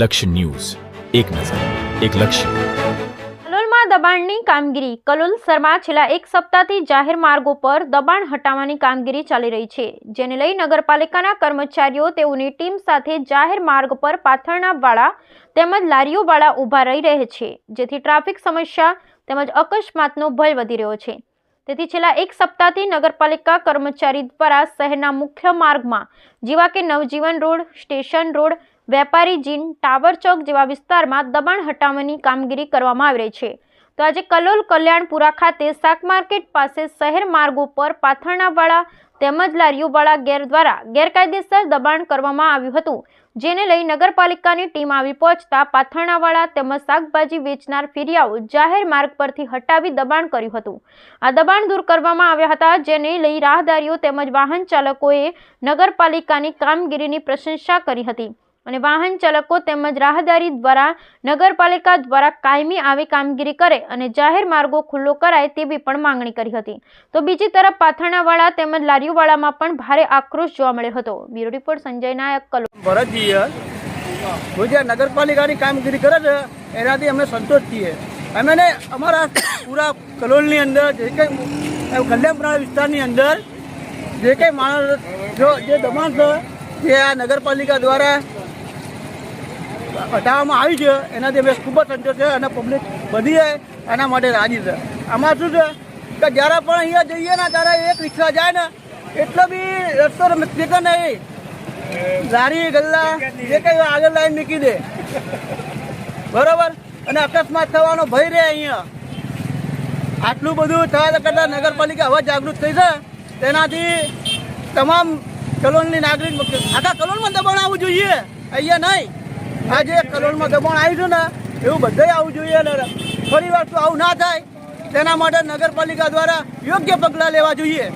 લક્ષ્ય ન્યૂઝ. એક નજર, એક લક્ષ્ય. કલોલમાં દબાણની કામગીરી. કલોલ શર્મા છેલ્લા એક સપ્તાહથી જાહેર માર્ગો પર દબાણ હટાવવાની કામગીરી ચાલી રહી છે, જેને લઈ નગરપાલિકાના કર્મચારીઓ, તેઓની ટીમ સાથે જાહેર માર્ગ પર પાથરણા વાળા તેમજ લારીઓ વાળા ઊભા રહી રહે છે, જેથી ટ્રાફિક સમસ્યા તેમજ અકસ્માતનો ભય વધી રહ્યો છે. તેથી છેલ્લા એક સપ્તાહથી નગરપાલિકા કર્મચારી દ્વારા શહેરના મુખ્ય માર્ગમાં, જેવા કે નવજીવન રોડ, સ્ટેશન રોડ વેપારી જીન ટાવર ચોક જેવા વિસ્તારમાં દબાણ હટાવવાની કામગીરી કરવામાં આવી રહી છે. તો આજે કલોલ કલ્યાણપુરા ખાતે શાક માર્કેટ પાસે શહેર માર્ગો પર પાથરણાવાળા તેમજ લારીઓવાળા ગેર દ્વારા ગેરકાયદેસર દબાણ કરવામાં આવ્યું હતું, જેને લઈ નગરપાલિકાની ટીમ આવી પહોંચતા પાથરણાવાળા તેમજ શાકભાજી વેચનાર ફેરિયાઓ જાહેર માર્ગ પરથી હટાવી દબાણ કર્યું હતું. આ દબાણ દૂર કરવામાં આવ્યા હતા, જેને લઈ રાહદારીઓ તેમજ વાહન ચાલકોએ નગરપાલિકાની કામગીરીની પ્રશંસા કરી હતી. અને વાહન ચાલકો તેમજ રાહદારી દ્વારા નગરપાલિકા દ્વારા કાયમી આવી કામગીરી કરે અને જાહેર માર્ગો ખુલ્લો કરાય તેવી પણ માંગણી કરી હતી. તો બીજી તરફ પાથરણાવાળા તેમજ લારીઓવાળામાં પણ ભારે આક્રોશ જોવા મળ્યો હતો. બ્યુરો રિપોર્ટ સંજય નાયક કલો ભરતજીએ જે નગરપાલિકાની કામગીરી કરે છે, એનાથી અમે સંતોષ છીએ. અમે અમારા પૂરા કલોલની અંદર જે કંઈ કલ્યાણપુરા વિસ્તારની અંદર જે કંઈ માણસ, જો, જે દબાણ છે, જે આ નગરપાલિકા દ્વારા હટાવવામાં આવી છે. એનાથી અમે ખૂબ જ સંતોષ છે અને પબ્લિક વધી જાય એના માટે રાજી છે. આમાં શું છે કે જ્યારે પણ અહીંયા જઈએ ને, ત્યારે એક રિક્ષા જાય ને, એટલો બી રસ્તો નીકળે નહીં. લારી ગલ્લા, જે કઈ આગળ લાઈન મૂકી દે. બરોબર? અને અકસ્માત થવાનો ભય રહે અહીંયા. આટલું બધું થયા કરતા નગરપાલિકા હવે જાગૃત થઈ છે. તેનાથી તમામ કલોલની નાગરિક આખા કલોલમાં દબાણ આવવું જોઈએ. અહીંયા નહીં. આ જે કલોલમાં દબાણ આવ્યું છે ને, એવું બધે આવવું જોઈએ ને ફરી વાર તો આવું ના થાય. તેના માટે નગરપાલિકા દ્વારા યોગ્ય પગલાં લેવા જોઈએ.